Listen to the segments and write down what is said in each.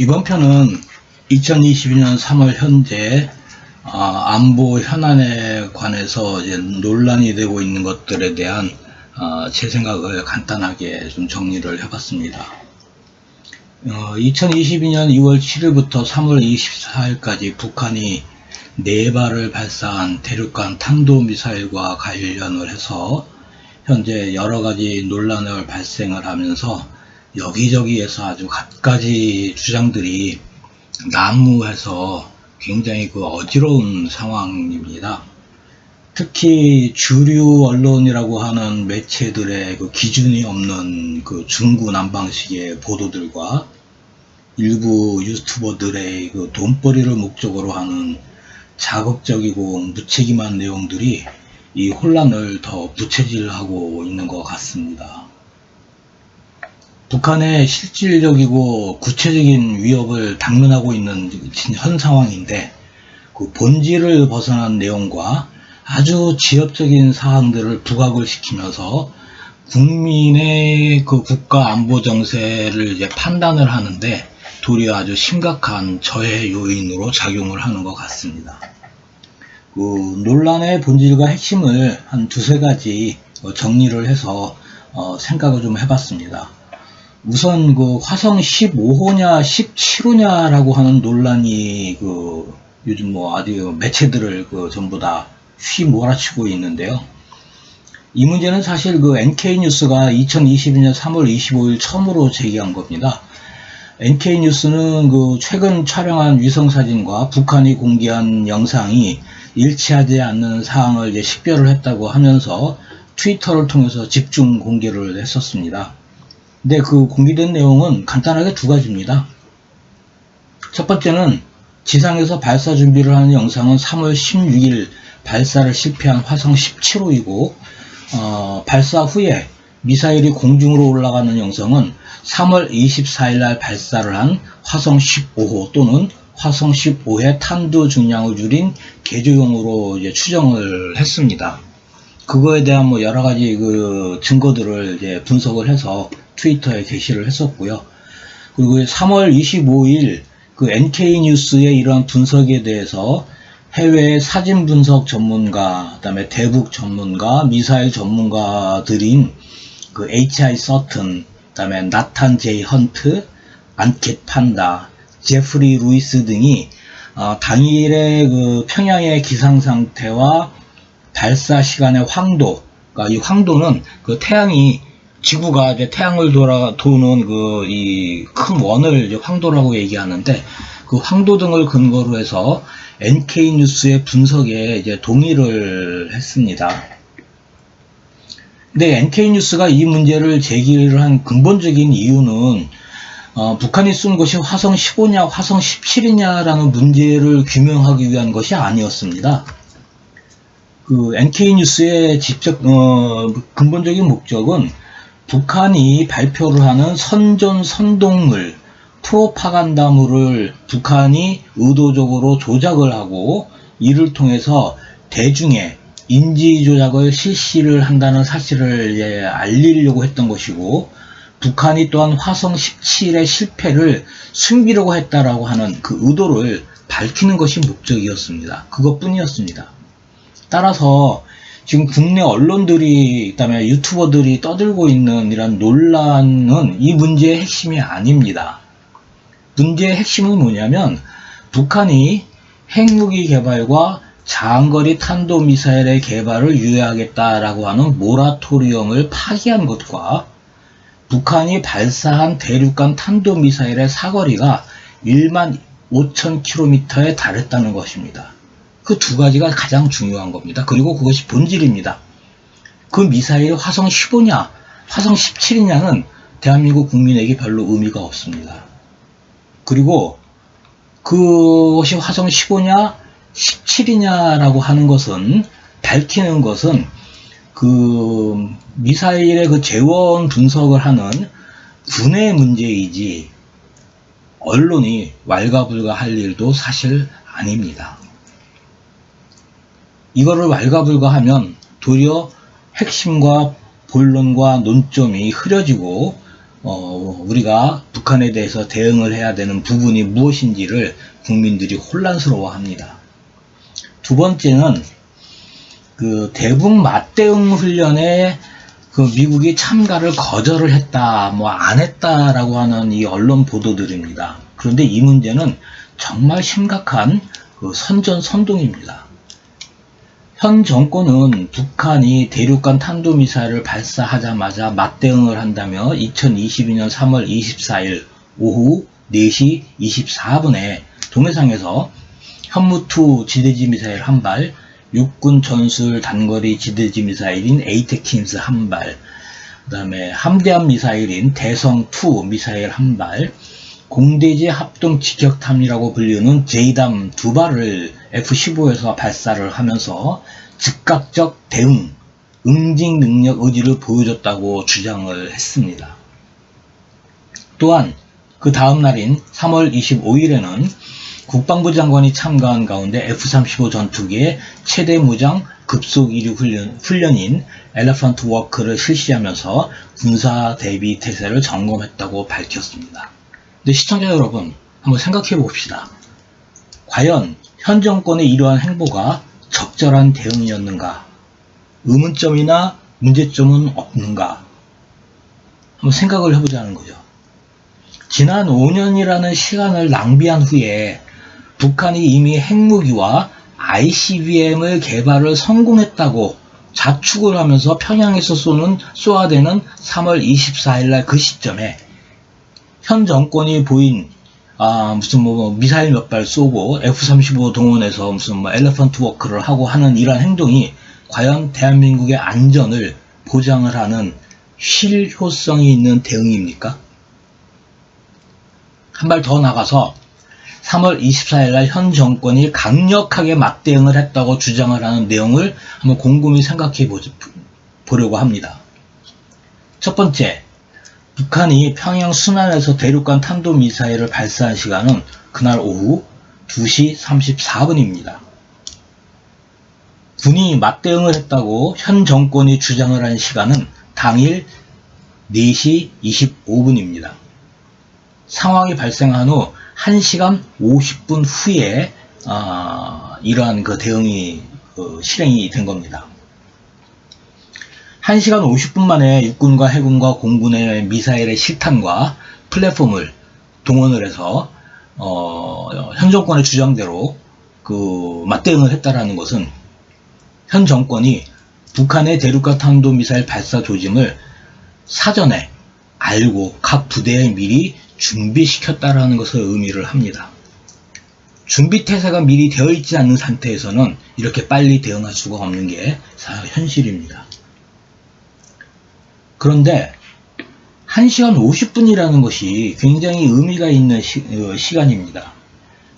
이번 편은 2022년 3월 현재 아, 안보 현안에 관해서 논란이 되고 있는 것들에 대한 아, 제 생각을 간단하게 좀 정리를 해봤습니다. 어, 2022년 2월 7일부터 3월 24일까지 북한이 네 발을 발사한 대륙간 탄도미사일과 관련을 해서 현재 여러 가지 논란을 발생을 하면서 여기저기에서 아주 갖가지 주장들이 난무해서 굉장히 그 어지러운 상황입니다. 특히 주류 언론이라고 하는 매체들의 그 기준이 없는 그 중구난방식의 보도들과 일부 유튜버들의 그 돈벌이를 목적으로 하는 자극적이고 무책임한 내용들이 이 혼란을 더 부채질하고 있는 것 같습니다. 북한의 실질적이고 구체적인 위협을 당면하고 있는 현 상황인데 그 본질을 벗어난 내용과 아주 지엽적인 사항들을 부각을 시키면서 국민의 그 국가 안보 정세를 이제 판단을 하는데 도리어 아주 심각한 저해 요인으로 작용을 하는 것 같습니다. 그 논란의 본질과 핵심을 한 두세 가지 어, 정리를 해서 어, 생각을 좀 해봤습니다. 우선 그 화성 15호냐 17호냐라고 하는 논란이 그 요즘 뭐 아주 매체들을 그 전부 다 휘몰아치고 있는데요. 이 문제는 사실 그 NK뉴스가 2022년 3월 25일 처음으로 제기한 겁니다. NK뉴스는 그 최근 촬영한 위성사진과 북한이 공개한 영상이 일치하지 않는 사항을 이제 식별을 했다고 하면서 트위터를 통해서 집중 공개를 했었습니다. 근데 그 공개된 내용은 간단하게 두 가지입니다. 첫 번째는 지상에서 발사 준비를 하는 영상은 3월 16일 발사를 실패한 화성 17호이고 어, 발사 후에 미사일이 공중으로 올라가는 영상은 3월 24일 날 발사를 한 화성 15호 또는 화성 15의 탄두 중량을 줄인 개조용으로 이제 추정을 했습니다. 그거에 대한 뭐 여러 가지 그 증거들을 이제 분석을 해서 트위터에 게시를 했었고요. 그리고 3월 25일 그 NK 뉴스의 이러한 분석에 대해서 해외 사진 분석 전문가, 그다음에 대북 전문가, 미사일 전문가들인 그 H.I. 서튼, 그다음에 나탄 제이 헌트, 안켓 판다, 제프리 루이스 등이 어, 당일의 그 평양의 기상 상태와 발사 시간의 황도, 그러니까 이 황도는 그 태양이 지구가 이제 태양을 돌아 도는 그 이 큰 원을 황도라고 얘기하는데 그 황도 등을 근거로 해서 NK 뉴스의 분석에 이제 동의를 했습니다. 근데 NK 뉴스가 이 문제를 제기를 한 근본적인 이유는 어, 북한이 쏜 것이 화성 15냐 화성 17이냐라는 문제를 규명하기 위한 것이 아니었습니다. 그 NK 뉴스의 직접 어, 근본적인 목적은 북한이 발표를 하는 선전 선동물 프로파간다물을 북한이 의도적으로 조작을 하고 이를 통해서 대중의 인지 조작을 실시를 한다는 사실을 예, 알리려고 했던 것이고 북한이 또한 화성 17의 실패를 숨기려고 했다라고 하는 그 의도를 밝히는 것이 목적이었습니다. 그것뿐이었습니다. 따라서 지금 국내 언론들이 그다음에 유튜버들이 떠들고 있는 이런 논란은 이 문제의 핵심이 아닙니다. 문제의 핵심은 뭐냐면 북한이 핵무기 개발과 장거리 탄도미사일의 개발을 유예하겠다라고 하는 모라토리엄을 파기한 것과 북한이 발사한 대륙간 탄도미사일의 사거리가 1만 5천 킬로미터에 달했다는 것입니다. 그 두 가지가 가장 중요한 겁니다. 그리고 그것이 본질입니다. 그 미사일이 화성 15냐, 화성 17이냐는 대한민국 국민에게 별로 의미가 없습니다. 그리고 그것이 화성 15냐, 17이냐라고 하는 것은 밝히는 것은 그 미사일의 그 재원 분석을 하는 군의 문제이지 언론이 왈가불가할 일도 사실 아닙니다. 이거를 왈가불가하면 도리어 핵심과 본론과 논점이 흐려지고 어, 우리가 북한에 대해서 대응을 해야 되는 부분이 무엇인지를 국민들이 혼란스러워 합니다. 두 번째는 그 대북 맞대응 훈련에 그 미국이 참가를 거절을 했다, 뭐 안 했다라고 하는 이 언론 보도들입니다. 그런데 이 문제는 정말 심각한 그 선전 선동입니다. 현 정권은 북한이 대륙간 탄도미사일을 발사하자마자 맞대응을 한다며 2022년 3월 24일 오후 4시 24분에 동해상에서 현무2 지대지 미사일 한 발, 육군 전술 단거리 지대지 미사일인 에이테킨스 한 발, 그 다음에 함대함 미사일인 대성2 미사일 한 발, 공대지 합동 직격탄이라고 불리는 제이담 두 발을 F-15에서 발사를 하면서 즉각적 대응, 응징 능력 의지를 보여줬다고 주장을 했습니다. 또한 그 다음 날인 3월 25일에는 국방부 장관이 참가한 가운데 F-35 전투기의 최대 무장 급속 이륙 훈련, 훈련인 엘레펀트 워크를 실시하면서 군사 대비 태세를 점검했다고 밝혔습니다. 근데 시청자 여러분, 한번 생각해 봅시다. 과연 현 정권의 이러한 행보가 적절한 대응이었는가? 의문점이나 문제점은 없는가? 한번 생각을 해보자는 거죠. 지난 5년이라는 시간을 낭비한 후에 북한이 이미 핵무기와 ICBM을 개발을 성공했다고 자축을 하면서 평양에서 쏘는 쏘아대는 3월 24일 날 그 시점에 현 정권이 보인 아 무슨 뭐 미사일 몇 발 쏘고 F-35 동원해서 무슨 뭐 엘레펀트 워크를 하고 하는 이러한 행동이 과연 대한민국의 안전을 보장을 하는 실효성이 있는 대응입니까? 한 발 더 나가서 3월 24일 날 현 정권이 강력하게 맞대응을 했다고 주장을 하는 내용을 한번 곰곰이 생각해 보려고 합니다. 첫 번째, 북한이 평양 순안에서 대륙간 탄도미사일을 발사한 시간은 그날 오후 2시 34분입니다. 군이 맞대응을 했다고 현 정권이 주장을 한 시간은 당일 4시 25분입니다. 상황이 발생한 후 1시간 50분 후에 어, 이러한 그 대응이 그 실행이 된 겁니다. 1시간 50분 만에 육군과 해군과 공군의 미사일의 실탄과 플랫폼을 동원을 해서 어, 현 정권의 주장대로 그 맞대응을 했다라는 것은 현 정권이 북한의 대륙간 탄도 미사일 발사 조짐을 사전에 알고 각 부대에 미리 준비시켰다라는 것을 의미를 합니다. 준비 태세가 미리 되어 있지 않는 상태에서는 이렇게 빨리 대응할 수가 없는 게 현실입니다. 그런데 1시간 50분이라는 것이 굉장히 의미가 있는 시, 어, 시간입니다.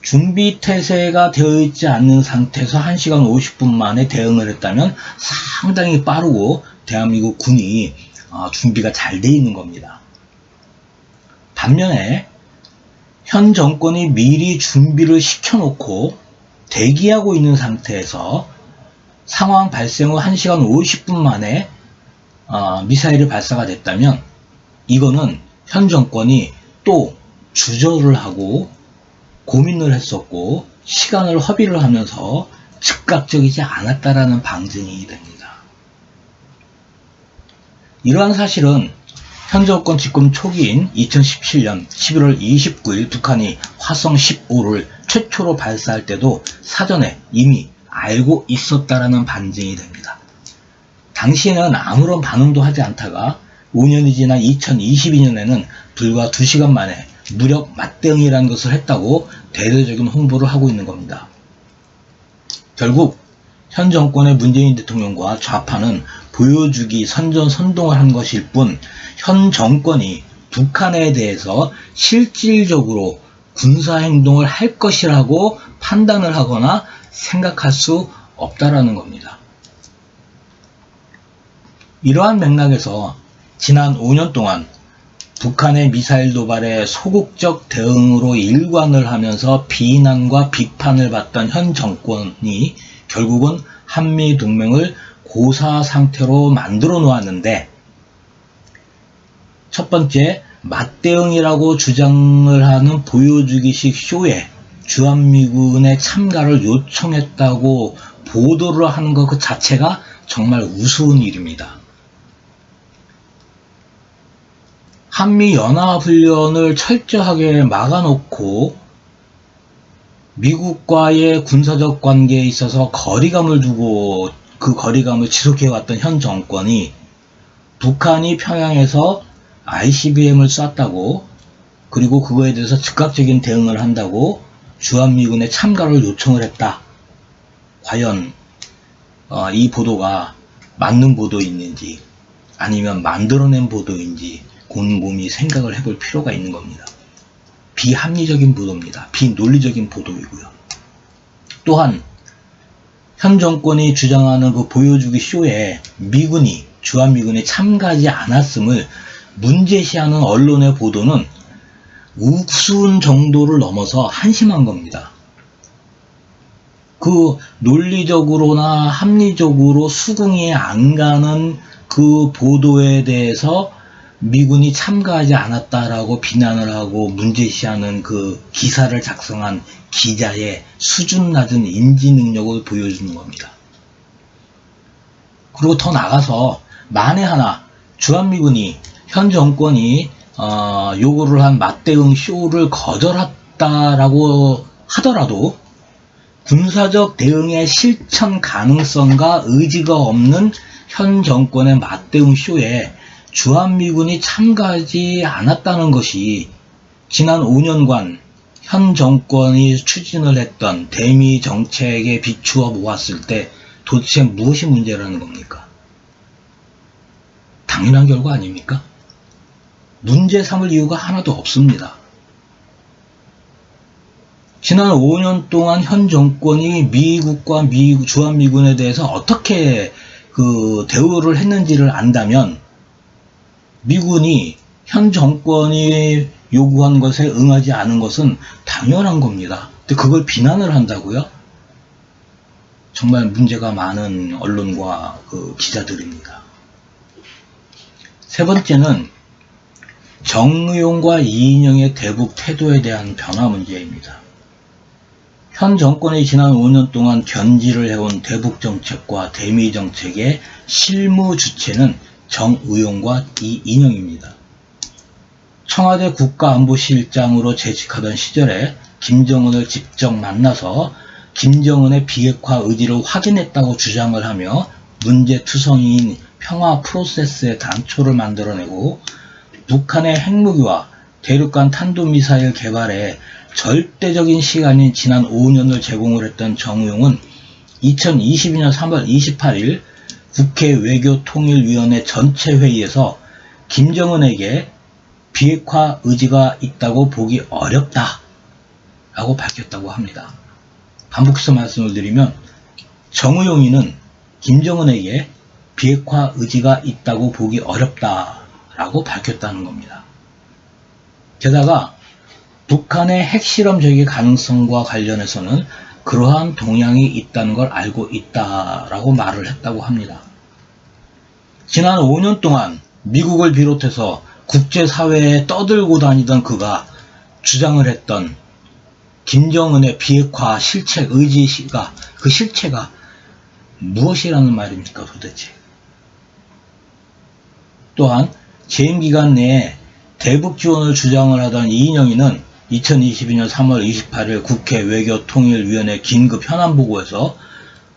준비 태세가 되어 있지 않는 상태에서 1시간 50분 만에 대응을 했다면 상당히 빠르고 대한민국 군이 어, 준비가 잘 되어 있는 겁니다. 반면에 현 정권이 미리 준비를 시켜놓고 대기하고 있는 상태에서 상황 발생 후 1시간 50분 만에 어, 미사일이 발사가 됐다면 이거는 현 정권이 또 주저를 하고 고민을 했었고 시간을 허비를 하면서 즉각적이지 않았다라는 방증이 됩니다. 이러한 사실은 현 정권 집권 초기인 2017년 11월 29일 북한이 화성 15를 최초로 발사할 때도 사전에 이미 알고 있었다라는 반증이 됩니다. 당시에는 아무런 반응도 하지 않다가 5년이 지난 2022년에는 불과 2시간 만에 무력 맞대응이라는 것을 했다고 대대적인 홍보를 하고 있는 겁니다. 결국 현 정권의 문재인 대통령과 좌파는 보여주기 선전 선동을 한 것일 뿐 현 정권이 북한에 대해서 실질적으로 군사 행동을 할 것이라고 판단을 하거나 생각할 수 없다라는 겁니다. 이러한 맥락에서 지난 5년 동안 북한의 미사일 도발에 소극적 대응으로 일관을 하면서 비난과 비판을 받던 현 정권이 결국은 한미 동맹을 고사 상태로 만들어 놓았는데 첫 번째 맞대응이라고 주장을 하는 보여주기식 쇼에 주한미군의 참가를 요청했다고 보도를 하는 것 그 자체가 정말 우스운 일입니다. 한미 연합훈련을 철저하게 막아놓고 미국과의 군사적 관계에 있어서 거리감을 두고 그 거리감을 지속해왔던 현 정권이 북한이 평양에서 ICBM을 쐈다고 그리고 그거에 대해서 즉각적인 대응을 한다고 주한미군의 참가를 요청을 했다. 과연 어, 이 보도가 맞는 보도인지 아니면 만들어낸 보도인지 곰곰이 생각을 해볼 필요가 있는 겁니다. 비합리적인 보도입니다. 비논리적인 보도이고요. 또한 현 정권이 주장하는 그 보여주기 쇼에 미군이 주한미군이 참가하지 않았음을 문제시하는 언론의 보도는 우스운 정도를 넘어서 한심한 겁니다. 그 논리적으로나 합리적으로 수긍이 안 가는 그 보도에 대해서 미군이 참가하지 않았다라고 비난을 하고 문제시하는 그 기사를 작성한 기자의 수준 낮은 인지 능력을 보여주는 겁니다. 그리고 더 나가서 만에 하나 주한미군이 현 정권이 어, 요구를 한 맞대응 쇼를 거절했다라고 하더라도 군사적 대응의 실천 가능성과 의지가 없는 현 정권의 맞대응 쇼에 주한미군이 참가하지 않았다는 것이 지난 5년간 현 정권이 추진을 했던 대미 정책에 비추어 보았을 때 도대체 무엇이 문제라는 겁니까? 당연한 결과 아닙니까? 문제 삼을 이유가 하나도 없습니다. 지난 5년 동안 현 정권이 미국과 미, 주한미군에 대해서 어떻게 그 대우를 했는지를 안다면 미군이 현 정권이 요구한 것에 응하지 않은 것은 당연한 겁니다. 근데 그걸 비난을 한다고요? 정말 문제가 많은 언론과 그 기자들입니다. 세 번째는 정의용과 이인영의 대북 태도에 대한 변화 문제입니다. 현 정권이 지난 5년 동안 견지를 해온 대북 정책과 대미 정책의 실무 주체는 정의용과 이인영입니다. 청와대 국가안보실장으로 재직하던 시절에 김정은을 직접 만나서 김정은의 비핵화 의지를 확인했다고 주장을 하며 문제투성이인 평화 프로세스의 단초를 만들어내고 북한의 핵무기와 대륙간 탄도미사일 개발에 절대적인 시간인 지난 5년을 제공을 했던 정우용은 2022년 3월 28일 국회 외교통일위원회 전체 회의에서 김정은에게 비핵화 의지가 있다고 보기 어렵다 라고 밝혔다고 합니다. 반복해서 말씀을 드리면 정우용이는 김정은에게 비핵화 의지가 있다고 보기 어렵다 라고 밝혔다는 겁니다. 게다가 북한의 핵실험 적의 가능성과 관련해서는 그러한 동향이 있다는 걸 알고 있다라고 말을 했다고 합니다. 지난 5년 동안 미국을 비롯해서 국제사회에 떠들고 다니던 그가 주장을 했던 김정은의 비핵화 실체 의지가 그 실체가 무엇이라는 말입니까 도대체? 또한 재임 기간 내에 대북 지원을 주장을 하던 이인영이는 2022년 3월 28일 국회 외교통일위원회 긴급 현안 보고에서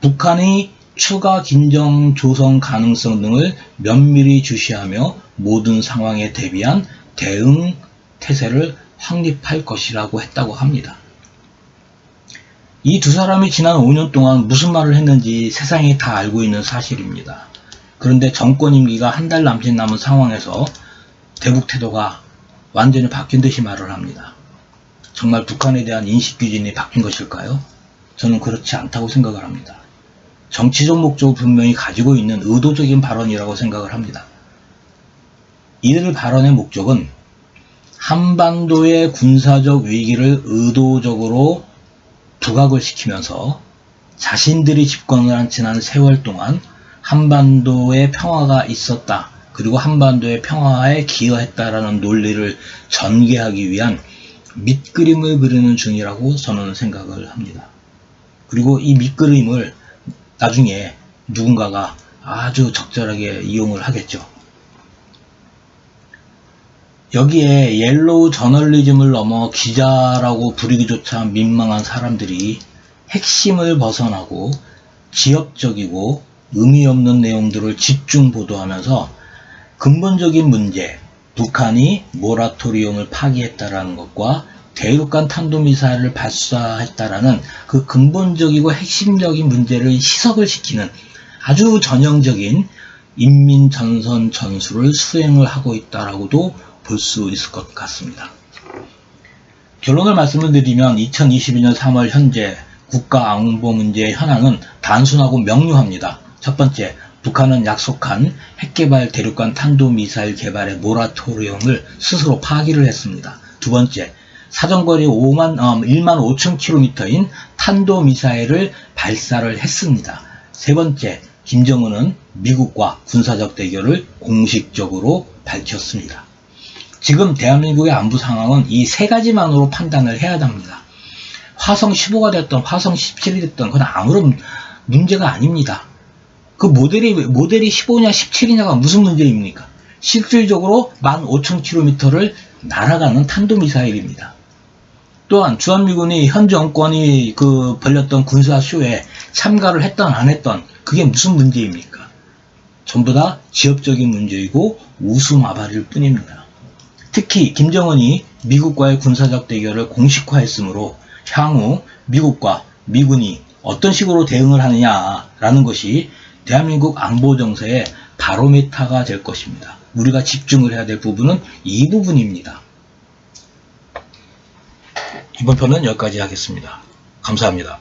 북한이 추가 긴장 조성 가능성 등을 면밀히 주시하며 모든 상황에 대비한 대응 태세를 확립할 것이라고 했다고 합니다. 이 두 사람이 지난 5년 동안 무슨 말을 했는지 세상이 다 알고 있는 사실입니다. 그런데 정권 임기가 한 달 남짓 남은 상황에서 대북 태도가 완전히 바뀐 듯이 말을 합니다. 정말 북한에 대한 인식 기준이 바뀐 것일까요? 저는 그렇지 않다고 생각을 합니다. 정치적 목적을 분명히 가지고 있는 의도적인 발언이라고 생각을 합니다. 이들 발언의 목적은 한반도의 군사적 위기를 의도적으로 부각을 시키면서 자신들이 집권을 한 지난 세월 동안 한반도의 평화가 있었다. 그리고 한반도의 평화에 기여했다라는 논리를 전개하기 위한 밑그림을 그리는 중이라고 저는 생각을 합니다. 그리고 이 밑그림을 나중에 누군가가 아주 적절하게 이용을 하겠죠. 여기에 옐로우 저널리즘을 넘어 기자라고 부르기조차 민망한 사람들이 핵심을 벗어나고 지역적이고 의미 없는 내용들을 집중 보도하면서 근본적인 문제, 북한이 모라토리움을 파기했다라는 것과 대륙간 탄도미사일을 발사했다라는 그 근본적이고 핵심적인 문제를 희석을 시키는 아주 전형적인 인민 전선 전술을 수행을 하고 있다라고도 볼 수 있을 것 같습니다. 결론을 말씀을 드리면 2022년 3월 현재 국가 안보 문제의 현황은 단순하고 명료합니다. 첫 번째, 북한은 약속한 핵개발 대륙간 탄도미사일 개발의 모라토리움을 스스로 파기를 했습니다. 두 번째, 사정거리 5만, 어, 1만 5천 킬로미터인 탄도미사일을 발사를 했습니다. 세 번째, 김정은은 미국과 군사적 대결을 공식적으로 밝혔습니다. 지금 대한민국의 안보 상황은 이 세 가지만으로 판단을 해야 합니다. 화성 15가 됐던 화성 17이 됐던 그건 아무런 문제가 아닙니다. 그 모델이 모델이 15냐 17이냐가 무슨 문제입니까? 실질적으로 15,000km를 날아가는 탄도미사일입니다. 또한 주한미군이 현 정권이 그 벌렸던 군사 쇼에 참가를 했던 안 했던 그게 무슨 문제입니까? 전부 다 지역적인 문제이고 우수마발일 뿐입니다. 특히 김정은이 미국과의 군사적 대결을 공식화했으므로 향후 미국과 미군이 어떤 식으로 대응을 하느냐라는 것이 대한민국 안보 정세의 바로메타가 될 것입니다. 우리가 집중을 해야 될 부분은 이 부분입니다. 이번 편은 여기까지 하겠습니다. 감사합니다.